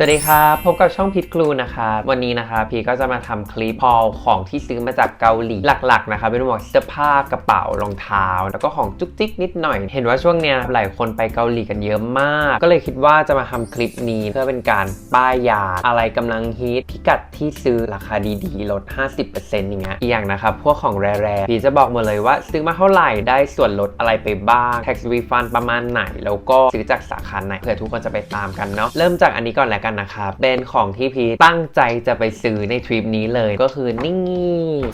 สวัสดีครับ พบกับช่องพิทครูนะครับวันนี้นะคะ พีก็จะมาทำคลิปพอลของที่ซื้อมาจากเกาหลีหลัก ๆ นะคะเป็นหมวกเสื้อผ้ากระเป๋ารองเท้า แล้วก็ของจุกจิกนิดหน่อย เห็นว่าช่วงเนี้ยหลายคนไปเกาหลีกันเยอะมาก ก็เลยคิดว่าจะมาทำคลิปนี้เพื่อเป็นการป้ายยา อะไรกำลังฮิตพิกัดที่ซื้อราคาดีๆลด 50%อย่างเงี้ยอีกอย่างนะครับพวกของแร่ๆพีจะบอกหมดเลยว่า ซื้อมาเท่าไหร่ได้ส่วนลดอะไรไปบ้าง tax refund ประมาณไหน แล้วก็ซื้อจากสาขาไหนเผื่อทุกคนจะไปตามกันเนาะเริ่มจากอันนี้ก่อนแหล้วกันนะครับ เป็นของที่พีตั้งใจจะไปซื้อในทริปนี้เลยก็คือนี่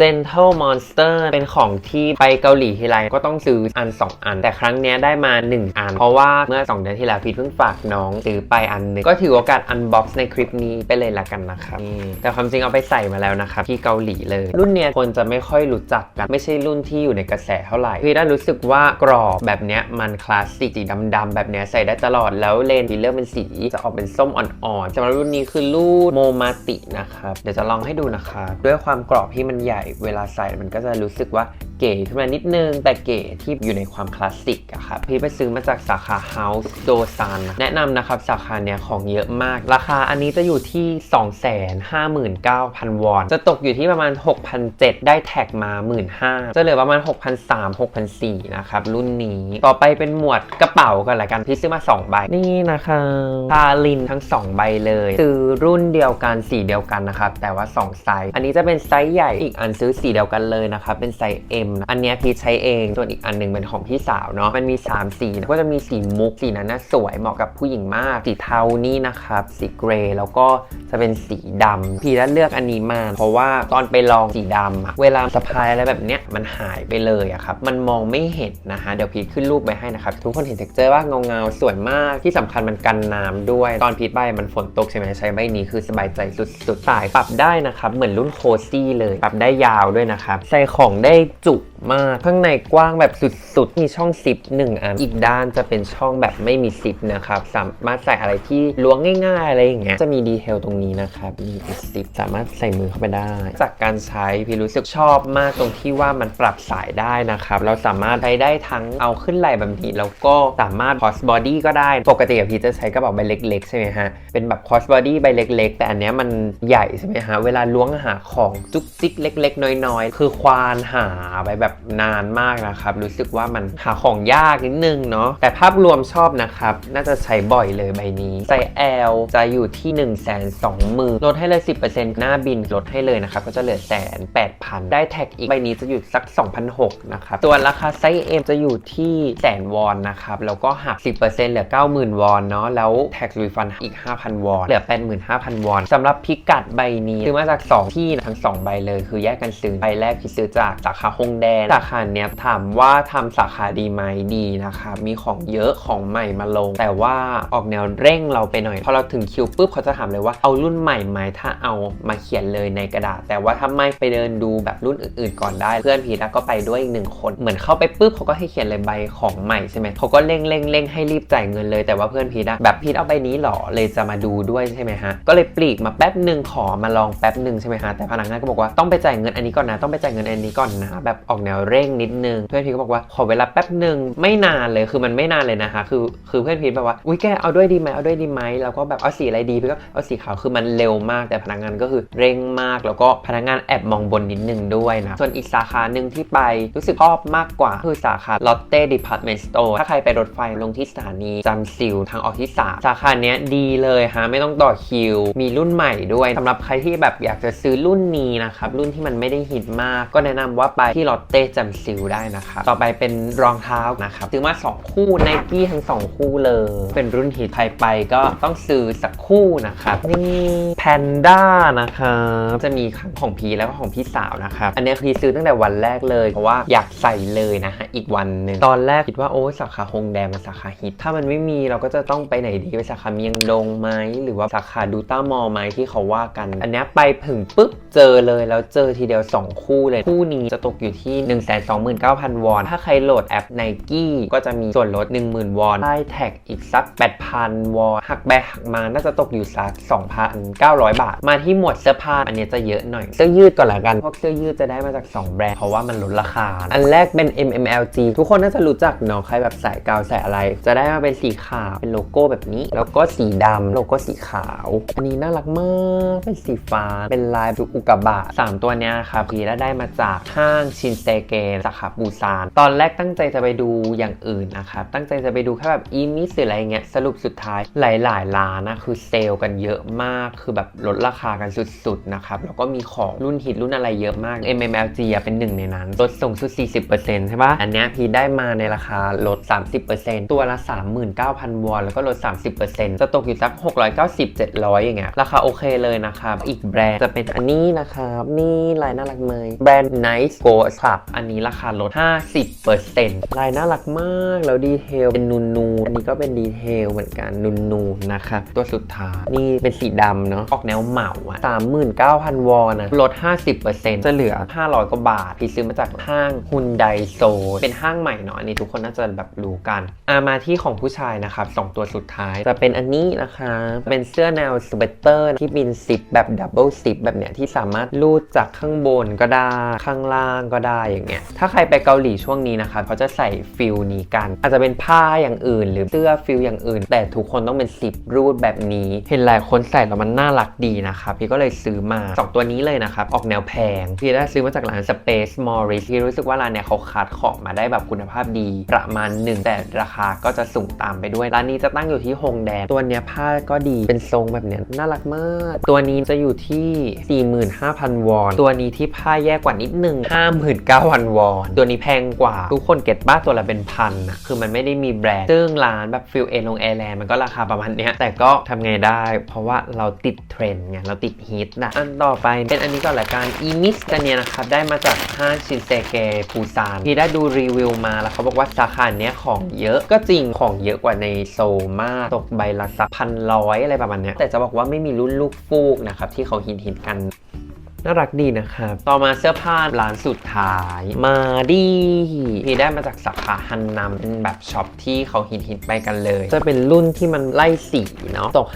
Gentle Monster เป็นของที่ไปเกาหลีทีไรก็ต้องซื้ออัน 2 อัน แต่ครั้งนี้ได้มา 1 อัน เพราะว่าเมื่อ 2 เดือนที่แล้วพีเพิ่งฝากน้องซื้อไปอันหนึงก็ถือโอกาสอันบ็อกซ์ในคลิปนี้ไปเลยละกันนะครับแต่ความจริงเอาไปใส่มาแล้วนะครับที่เกาหลีเลย รุ่นเนี้ยคนจะไม่ค่อยรู้จักกันไม่ใช่รุ่นที่อยู่ในกระแสเท่าไหร่พี่ได้รู้สึกว่ากรอบแบบเนี้ยมันคลาสสิกสีดำๆแบบเนี้ยใส่ได้ตลอดแล้วเลนที่เลือกเป็นสีจะออกเป็นส้มอ่อนๆสำหรับรุ่นนี้คือรุ่นโมมาตินะครับเดี๋ยวจะลองให้ดูนะครับด้วยความกรอบที่มันใหญ่เวลาใส่มันก็จะรู้สึกว่าเก๋ขึ้นมานิดนึง แต่เก๋ที่อยู่ในความคลาสสิกอะครับพี่ไปซื้อมาจากสาขา House d o s a n แนะนำนะครับสาขาเนี้ยของเยอะมาก ราคาอันนี้จะอยู่ที่ 259,000 วอน จะตกอยู่ที่ประมาณ 6,700 ได้แท็กมา 15,000 จะเหลือประมาณ 6,300 6,400 นะครับ รุ่นนี้ ต่อไปเป็นหมวดกระเป๋ากันละกัน พี่ซื้อมา 2 ใบ นี่นะคะคาลินทั้ง 2 ใบเลยซื้อรุ่นเดียวกันสีเดียวกันนะครับแต่ว่า 2 ไซส์อันนี้จะเป็นไซส์ใหญ่อีกอันซื้อสีเดียวกันเลยนะครับเป็นไซส์ M อันนี้พี่ใช้เองส่วนอีกอันหนึงเป็นของพี่สาวเนาะมันมี 3 สีก็จะมีสีมุกสีนั้นน่ะสวยเหมาะกับผู้หญิงมากสีเทานี่นะครับสีเกรย์แล้วก็จะเป็นสีดำพี่ได้เลือกอันนี้มา เพราะว่าตอนไปลองสีดำอะเวลาสะพายอะไรแบบเนี้ยมันหายไปเลยอะครับมันมองไม่เห็นนะฮะเดี๋ยวพีขึ้นรูปไปให้นะครับทุกคนเห็นเท็กเจอร์ว่าเงาเงาๆสวยมากที่สำคัญมันกันน้ำด้วย ตอนพีทใบมันฝนตกใช่ไหมใช้ใบนี้คือสบายใจสุดๆสายปรับได้นะครับเหมือนรุ่นโคซี่เลย ปรับได้ยาวด้วยนะครับใส่ของได้จุ มาก ข้างในกว้างแบบสุดๆ มีช่องซิปหนึ่งอัน อีกด้านจะเป็นช่องแบบไม่มีซิปนะครับ สามารถใส่อะไรที่ล้วงง่ายๆ อะไรอย่างเงี้ย จะมีดีเทลตรงนี้นะครับ มีเป็นซิปสามารถใส่มือเข้าไปได้ จากการใช้พี่รู้สึกชอบมากตรงที่ว่ามันปรับสายได้นะครับ เราสามารถใช้ได้ทั้งเอาขึ้นไหล่แบบนี้แล้วก็สามารถ cross body ก็ได้ ปกติพี่จะใช้กระเป๋าใบเล็กๆ ใช่ไหมฮะ เป็นแบบ cross body ใบเล็ก ๆ แต่อันเนี้ยมันใหญ่ใช่ไหมฮะ เวลาล้วงหาของจุกจิกเล็ก ๆ น้อยๆ คือควานหาไปแบบนานมากนะครับ รู้สึกว่ามันหาของยากนิดนึงเนาะแต่ภาพรวมชอบนะครับ น่าจะใช้บ่อยเลยใบนี้ไซส์ L จะอยู่ที่ 1 2 0 0 0 0ลดให้เลย 10%หน้าบินลดให้เลยนะครับ ก็จะเหลือแสนแปดพันได้แท็กอีก ใบนี้จะอยู่สัก 2,600นะครับส่วนราคาไซส์ M จะอยู่ที่แสนวอนนะครับ แล้วก็หัก 10%เหลือ 90,000 วอนเนาะแล้วแท็กรีฟันอีก 5,000 วอน เหลือ 85,000 วอนสำหรับพิกัดใบนี้ซื้อมาจาก 2 ที่นะทั้ง 2 ใบเลย คือแยกกันซื้อใบแรกพี่ซื้อจากสาขาฮงแดนสาขาเนี้ยถามว่าทำสาขาดีไหมดีนะครับมีของเยอะของใหม่มาลง แต่ว่าออกแนวเร่งเราไปหน่อยพอเราถึงคิวปุ๊บเขาจะถามเลยว่าเอารุ่นใหม่ไหมถ้าเอามาเขียนเลยในกระดาษ แต่ว่าถ้าไม่ไปเดินดูแบบรุ่นอื่นๆ ก่อนได้ เพื่อนพีทก็ไปด้วยอีกหนึ่งคนเหมือนเข้าไปปุ๊บเขาก็ให้เขียนเลยใบของใหม่ใช่ไหมเขาก็เร่งเร่งเร่งให้รีบจ่ายเงินเลยแต่ว่าเพื่อนพีทอะแบบพีทเอาใบนี้หรอเลยจะมาดูด้วยใช่ไหมฮะก็เลยปลีกมาแป๊บหนึ่งขอมาลองแป๊บหนึ่งใช่ไหมฮะแต่พนักงานก็บอกว่าต้องไปจ่ายเงินอันนี้ก่อนนะต้องไปจ่ายเงินอันนี้ก่อนนะแบบออกแนวเร่งนิดนึงเพื่อนพีทก็บอกว่าขอเวลาแป๊บหนึ่งไม่นานเลยคือมันไม่นานเลยนะคะ คือคือเพื่อนพีทแบบว่าอุ้ยแกเอาด้วยดีไหมเอาด้วยดีไหมแล้วก็แบบเอาสีอะไรดีพี่ก็เอาสีขาวคือมันเร็วมากแต่พนักงานก็คือเร่งมาก แล้วก็พนักงานแอบมองบนนิดนึงด้วยนะส่วนอีกสาขาหนึ่งที่ไปรู้สึกชอบมากกว่าคือสาขา Lotte Department Store ถ้าใครไปรถไฟลงที่สถานีจำซิลทางออกที่3สาขาเนี้ยดีเลยฮะไม่ต้องต่อคิว มีรุ่นใหม่ด้วยสำหรับใครที่แบบอยากจะซื้อรุ่นนี้นะครับรุ่นที่มันไม่ได้ฮิตมาก ก็แนะนำว่าไปที่ Lotte จำซิลได้นะครับต่อไปเป็นรองเท้านะครับซื้อมา2คู่ n i กี้ทั้ง2 คู่เลย เป็นรุ่นฮิตใครไปก็ต้องซื้อสักคู่นะครับนี่แพนด้านะครับจะมีทั้งของพีแล้วก็ของพี่สาวนะครับอันเนี้ยพี่ซื้อตั้งแต่วันแรกเลยเพราะว่าอยากใส่เลยนะฮะอีกวันหนึ่งตอนแรกคิดว่าโอ้ยสาขาฮงแดมันสาขาฮิตถ้ามันไม่มีเราก็จะต้องไปไหนดีไปสาขาเมียงดงไหมหรือว่าสาขาดูต้ามอไหมที่เขาว่ากัน อันเนี้ยไปถึงปุ๊บเจอเลยแล้วเจอทีเดียว 2 คู่เลยคู่นี้จะตกอยู่ที่129,000 วอน ถ้าใครโหลดแอป Nike ก็จะมีส่วนลด 10,000 วอนได้แท็กอีกสัก 8,000 วอน หักแบกหักมาน่าจะตกอยู่สัก 2,900 บาท มาที่หมวดเสื้อผ้าอันนี้จะเยอะหน่อย เสื้อยืดก่อนละกัน พวกเสื้อยืดจะได้มาจาก 2 แบรนด์ เพราะว่ามันลดราคา อันแรกเป็น MMLG ทุกคนน่าจะรู้จักเนาะใครแบบใส่กาวใส่อะไร จะได้มาเป็นสีขาวเป็นโลโก้แบบนี้ แล้วก็สีดำโลโก้สีขาว อันนี้น่ารักมากเป็นสีฟ้าเป็นลายอุกกาบาตสามตัวเนี้ยค่ะพีได้ได้มาจากห้างชินเซเกสาขาปูซาน ตอนแรกตั้งใจจะไปดูอย่างอื่นนะครับตั้งใจจะไปดูแค่แบบอีมิสหรืออะไรเงี้ยสรุปสุดท้ายหลาย ๆ ร้านนะคือเซลล์กันเยอะมากคือแบบลดราคากันสุด ๆ นะครับ แล้วก็มีของรุ่นฮิตรุ่นอะไรเยอะมาก MMLG เป็นหนึ่งในนั้นลดส่งสุด 40%ใช่ปะอันเนี้ยพีได้มาในราคาลด 30%ตัวละ 39,000 วอน แล้วก็ลด 30%จะตกอยู่สัก 690 700 อย่างเงี้ยราคาโอเคเลยนะครับ อีกแบรนด์จะเป็นอันนี้นะครับ นี่ลายน่ารักเลยแบรนด์ Nice Go Club อันนี้ราคาลด 50%ลายน่ารักมาก แล้วดีเทลเป็นนูนนูนๆอันนี้ก็เป็นดีเทลเหมือนกันนูนนูนๆนะครับ ตัวสุดท้ายนี่เป็นสีดำเนาะออกแนวเหมาอะ39,000 วอนนะลด 50%จะเหลือ 500 กว่าบาทพี่ซื้อมาจากห้างฮุนไดโซเป็นห้างใหม่เนาะอันนี้ทุกคนน่าจะแบบรู้กันอามาที่ของผู้ชายนะครับสองตัวสุดท้ายจะเป็นอันนี้นะคะเป็นเสื้อแนวสเวตเตอร์ที่บินซิปแบบดับเบิลซิปแบบเนี้ยที่สามารถลูดจากข้างบนก็ได้ ข้างล่างก็ได้อย่างเงี้ย ถ้าใครไปเกาหลีช่วงนี้นะคะเขาจะใส่ฟิลนี้กัน อาจจะเป็นผ้าอย่างอื่น หรือเสื้อฟิลอย่างอื่น แต่ทุกคนต้องเป็นซิปรูดแบบนี้ เห็นหลายคนใส่แล้วมันน่ารักดีนะคะพี่ก็เลยซื้อมาสองตัวนี้เลยนะครับ ออกแนวแพง พี่ได้ซื้อมาจากร้าน Space Morris ที่รู้สึกว่าร้านเนี้ยเขาคัดของมาได้แบบคุณภาพดีประมาณหนึ่งแต่ราคาก็จะสูงตามไปด้วยร้านนี้จะตั้งอยู่ที่ฮงแดงตัวเนี้ยผ้าก็ดีเป็นทรงแบบเนี้ยน่ารักมาก ตัวนี้จะอยู่ที่ 45,000 วอน ตัวนี้ที่ผ้าแย่กว่านิดนึง59,000วันวอนตัวนี้แพงกว่า ทุกคนเก็ตบ้าตัวละเป็นพันนะคือมันไม่ได้มีแบรนด์ซึ่งร้านแบบฟิลเอลงแอร์แลนด์มันก็ราคาประมาณเนี้ยแต่ก็ทำไงได้ เพราะว่าเราติดเทรนด์ไงเราติดฮิตนะอันต่อไปเป็นอันนี้ก่อนละกันอีมิสกันเนี่ยนะครับได้มาจากห้างชินเซเกปูซานที่ได้ดูรีวิวมาแล้วเขาบอกว่าสาขาเนี้ยของเยอะก็จริงของเยอะกว่าในโซมากตกใบละสักพันร้อยอะไรประมาณเนี้ยแต่จะบอกว่าไม่มีรุ่นลูกฟูกนะครับที่เขาฮิตฮิตกัน น่ารักดีนะครับ ต่อมาเสื้อผ้าร้านสุดท้าย มาดีที่ได้มาจากสาขาฮันนัมเป็นแบบช็อปที่เขาฮิตฮิตไปกันเลย จะเป็นรุ่นที่มันไล่สีเนาะตก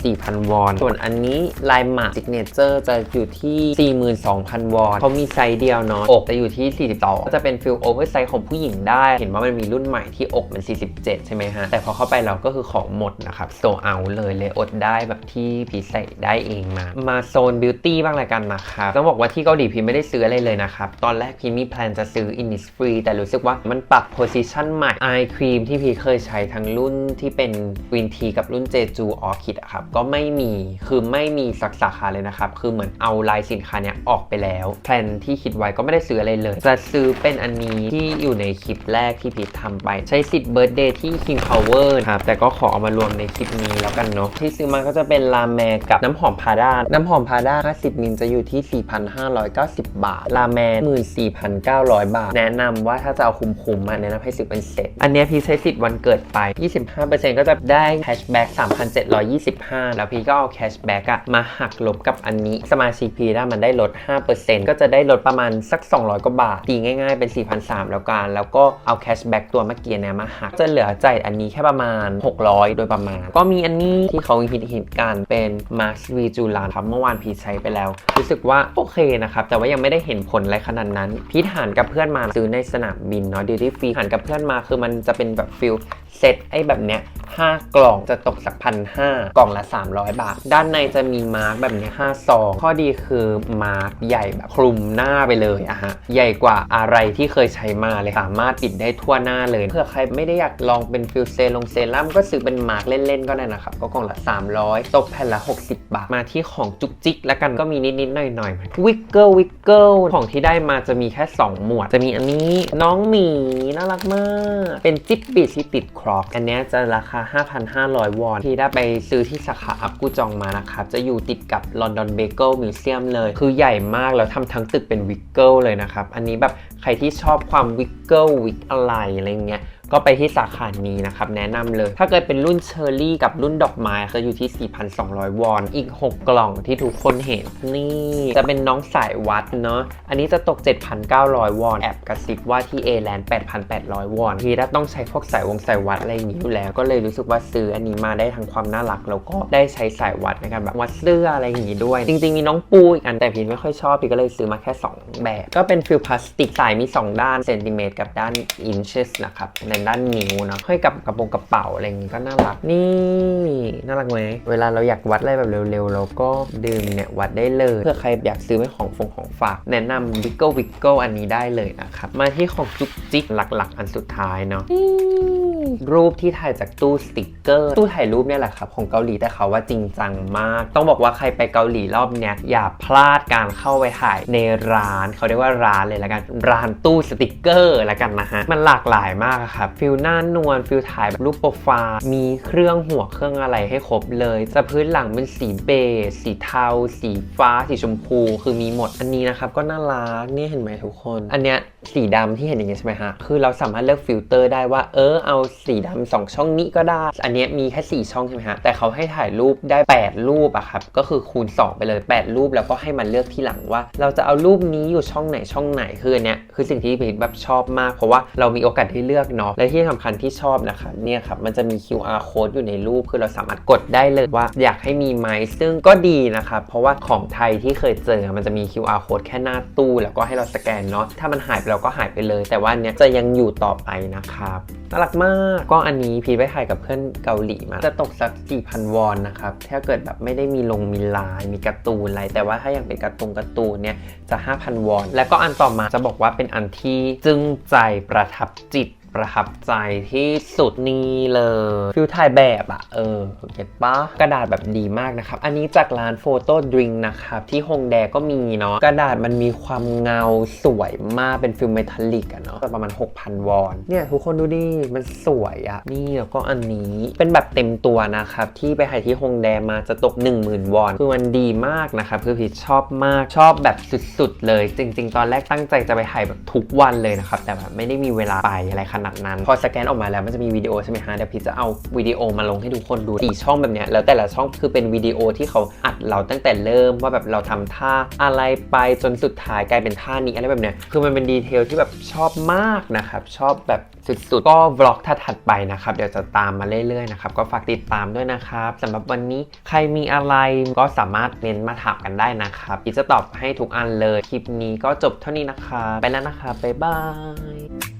54,000 วอน ส่วนอันนี้ลายหมาซิกเนเจอร์จะอยู่ที่ 42,000 วอนเขามีไซส์เดียวเนาะอกจะอยู่ที่ 42 ก็จะเป็นฟิลโอเวอร์ไซส์ของผู้หญิงได้ เห็นว่ามันมีรุ่นใหม่ที่อกมัน 47 ใช่ไหมฮะ แต่พอเข้าไปเราก็คือของหมดนะครับโซเอาเลยเลยอดได้แบบที่พีใส่ได้เองมา มาโซนบิวตี้บ้างละกันนะครับต้องบอกว่าที่เกาหลีพีไม่ได้ซื้ออะไรเลยนะครับ ตอนแรกพีมีแพลนจะซื้อ Innisfree แต่รู้สึกว่ามันปรับโพซิชันใหม่ไอครีมที่พีเคยใช้ทั้งรุ่นที่เป็น Green Tea กับรุ่น Jeju Orchid อะครับก็ไม่มีคือไม่มีสักสาขาเลยนะครับ คือเหมือนเอาลายสินค้าเนี้ยออกไปแล้วแพลนที่คิดไว้ก็ไม่ได้ซื้ออะไรเลย จะซื้อเป็นอันนี้ที่อยู่ในคลิปแรกที่พีททำไป ใช้สิทธิ์เบิร์ d เดย์ที่ King Power ครับแต่ก็ขอเอามารวมในคลิปนี้แล้วกันเนาะที่ซื้อมาก็จะเป็นลาแมกับน้ำหอมพาด้าน้ำหอมพาด้า50มิลจะอยู่ที่4,590 บาทลาแมน14,900 บาท แนะนำว่าถ้าจะเอาคุ้มๆอะแนะนำให้ซื้อเป็นเซ็ตอันนี้พี่ใช้สิทธิ์วันเกิดไป 25%ก็จะได้แคชแบ็ก3,725 แล้วพี่ก็เอาแคชแบ็กอะมาหักลบกับอันนี้ สมาชิกพีได้มันได้ลด 5%ก็จะได้ลดประมาณสัก 200 กว่าบาท ตีง่ายๆเป็น 4,300 แล้วกัน แล้วก็เอาแคชแบ็กตัวเมื่อกี้เนี่ยมาหัก จะเหลือจ่ายอันนี้แค่ประมาณ 600 โดยประมาณ ก็มีอันนี้ที่เขาฮิตฮิตๆกันเป็น Max V จูลานครับเมื่อวานพีใช้ไปแล้ว รู้สึกว่าโอเคนะครับแต่ว่ายังไม่ได้เห็นผลอะไรขนาดนั้น พีทหานกับเพื่อนมาซื้อในสนามบินเนาะดิวตี้ฟรีหานกับเพื่อนมาคือมันจะเป็นแบบฟิลเซตไอ้แบบเนี้ย 5 กล่องจะตกสักพันห้ากล่องละ 300 บาท ด้านในจะมีมาร์กแบบนี้5ซอง ข้อดีคือมาร์กใหญ่แบบคลุมหน้าไปเลยอะฮะ ใหญ่กว่าอะไรที่เคยใช้มาเลย สามารถปิดได้ทั่วหน้าเลย เพื่อใครไม่ได้อยากลองเป็นฟิลเซลงเซรั่มก็ซื้อเป็นมาร์กเล่นๆ ก็ได้นะครับ ก็กล่องละ 300 ตกแผ่นละ 60 บาท มาที่ของจุกจิกแล้วกันก็มีนิดๆหน่อยๆวิกเกิลวิกเกิลของที่ได้มาจะมีแค่ 2 หมวด จะมีอันนี้น้องหมีน่ารักมาก เป็นจิบบิดที่ติดครอกอันนี้จะราคา5,500 วอน ที่ได้ไปซื้อที่สาขาอัพกูจองมานะครับจะอยู่ติดกับ London Bagel Museum เลย คือใหญ่มากแล้วทำทั้งตึกเป็นวิกเกิลเลยนะครับ อันนี้แบบ ใครที่ชอบความวิกเกิลวิกอะไรอะไรเงี้ยก็ไปที่สาขานี้นะครับ แนะนำเลย ถ้าเกิดเป็นรุ่นเชอร์รี่กับรุ่นดอกไม้จะอยู่ที่ 4,200 วอน อีก 6 กล่องที่ทุกคนเห็น นี่ จะเป็นน้องสายวัดเนาะอันนี้จะตก 7,900 วอน แอบกระซิบว่าที่ A แลนด์8,800 วอน ทีถ้าต้องใช้พวกสายวงสายวัดอะไรอย่างนี้อยู่แล้ว ก็เลยรู้สึกว่าซื้ออันนี้มาได้ทั้งความน่ารักแล้วก็ได้ใช้สายวัดในการแบบวัดเสื้ออะไรอย่างนี้ด้วย จริง ๆ มีน้องปูอีกอันแต่พีนไม่ค่อยชอบพีก็เลยซื้อมาแค่ 2 แบบ ก็เป็นฟิลพลาสติกสายมี 2 ด้านเซนติเมตรกับด้านอินช s นะครับในด้านนิ้วเนาะห้อยกับกระโปรงกระเป๋าอะไรอย่างนี้ก็น่ารักนี่น่ารักไหมเวลาเราอยากวัดอะไรแบบเร็วๆ เราก็ดึงเนี่ยวัดได้เลยเพื่อใครอยากซื้อเป็นของฟงของฝาก แนะนำ w i g g l e w i g g l e อันนี้ได้เลยนะครับมาที่ของจุกจิกหลักๆ อันสุดท้ายเนาะรูปที่ถ่ายจากตู้สติกเกอร์ ตู้ถ่ายรูปเนี่ยแหละครับ ของเกาหลีแต่เขาว่าจริงจังมาก ต้องบอกว่าใครไปเกาหลีรอบเนี้ยอย่าพลาดการเข้าไปถ่ายในร้าน เขาเรียกว่าร้านเลยละกันร้านตู้สติกเกอร์ละกันนะฮะ มันหลากหลายมากครับฟิลหน้านวลฟิลถ่ายแบบรูปโปรไฟล์ มีเครื่องหัวเครื่องอะไรให้ครบเลย จะพื้นหลังเป็นสีเบจสีเทา สีฟ้า สีชมพู คือมีหมดอันนี้นะครับ ก็น่ารักนี่เห็นไหมทุกคน อันเนี้ยสีดำที่เห็นอย่างเงี้ยใช่ไหมฮะ คือเราสามารถเลือกฟิลเตอร์ได้ว่าเออเอาสีดำสองช่องนี้ก็ได้ อันเนี้ยมีแค่ 4 ช่องใช่ไหมฮะ แต่เขาให้ถ่ายรูปได้ 8 รูปอะครับ ก็คือคูณ 2 ไปเลย 8 รูปแล้วก็ให้มันเลือกที่หลังว่า เราจะเอารูปนี้อยู่ช่องไหนช่องไหนคืออันเนี้ยคือสิ่งที่พีทแบบชอบมาก เพราะว่าเรามีโอกาสได้เลือกเนาะและที่สำคัญที่ชอบนะคะเนี่ยครับมันจะมี QR code อยู่ในรูป คือเราสามารถกดได้เลยว่าอยากให้มีไหมซึ่งก็ดีนะครับเพราะว่าของไทยที่เคยเจอมันจะมี QR code แค่หน้าตู้ แล้วก็ให้เราสแกนเนาะถ้ามันหายไปเราก็หายไปเลย แต่ว่าเนี้ยจะยังอยู่ต่อไปนะครับน่ารักมากก็อันนี้พีทไปถ่ายกับเพื่อนเกาหลีมาจะตกสัก4,000วอนนะครับถ้าเกิดแบบไม่ได้มีลงมีลายมีการ์ตูนอะไรแต่ว่าถ้าอย่างเป็นการ์ตูนการ์ตูนเนี่ยจะ 5,000 วอน แล้วก็อันต่อมาจะบอกว่าเป็นอันที่จึงใจประทับจิต ประทับใจที่สุดนี่เลยฟิลถ่ายแบบอะเออเก็ตปะกระดาษแบบดีมากนะครับ อันนี้จากร้านโฟโต้ดริงนะครับ ที่ฮงแดก็มีเนาะกระดาษมันมีความเงาสวยมากเป็นฟิลเมทัลลิกอะเนาะประมาณ 6,000 วอนเนี่ยทุกคนดูดิ มันสวยอะนี่แล้วก็อันนี้เป็นแบบเต็มตัวนะครับ ที่ไปถ่ายที่ฮงแดมาจะตก 10,000 วอน คือมันดีมากนะครับ คือพี่ชอบมากชอบแบบสุดๆเลย จริง ๆ ตอนแรกตั้งใจจะไปถ่ายแบบทุกวันเลยนะครับแต่แบบไม่ได้มีเวลาไปอะไรขนาดนั้น พอสแกนออกมาแล้วมันจะมีวิดีโอใช่ไหมฮะเดี๋ยวพี่จะเอาวิดีโอมาลงให้ทุกคนดูสี่ช่องแบบเนี้ยแล้วแต่ละช่องคือเป็นวิดีโอที่เขาอัดเราตั้งแต่เริ่มว่าแบบเราทำท่าอะไรไปจนสุดท้ายกลายเป็นท่านี้อะไรแบบเนี้ยคือมันเป็นดีเทลที่แบบชอบมากนะครับชอบแบบสุดๆ ก็วล็อกถัดๆไปนะครับ เดี๋ยวจะตามมาเรื่อยๆนะครับ ก็ฝากติดตามด้วยนะครับสำหรับวันนี้ใครมีอะไรก็สามารถเม้นมาถามกันได้นะครับพี่จะตอบให้ทุกอันเลย คลิปนี้ก็จบเท่านี้นะคะไปแล้วนะคะบ๊ายบาย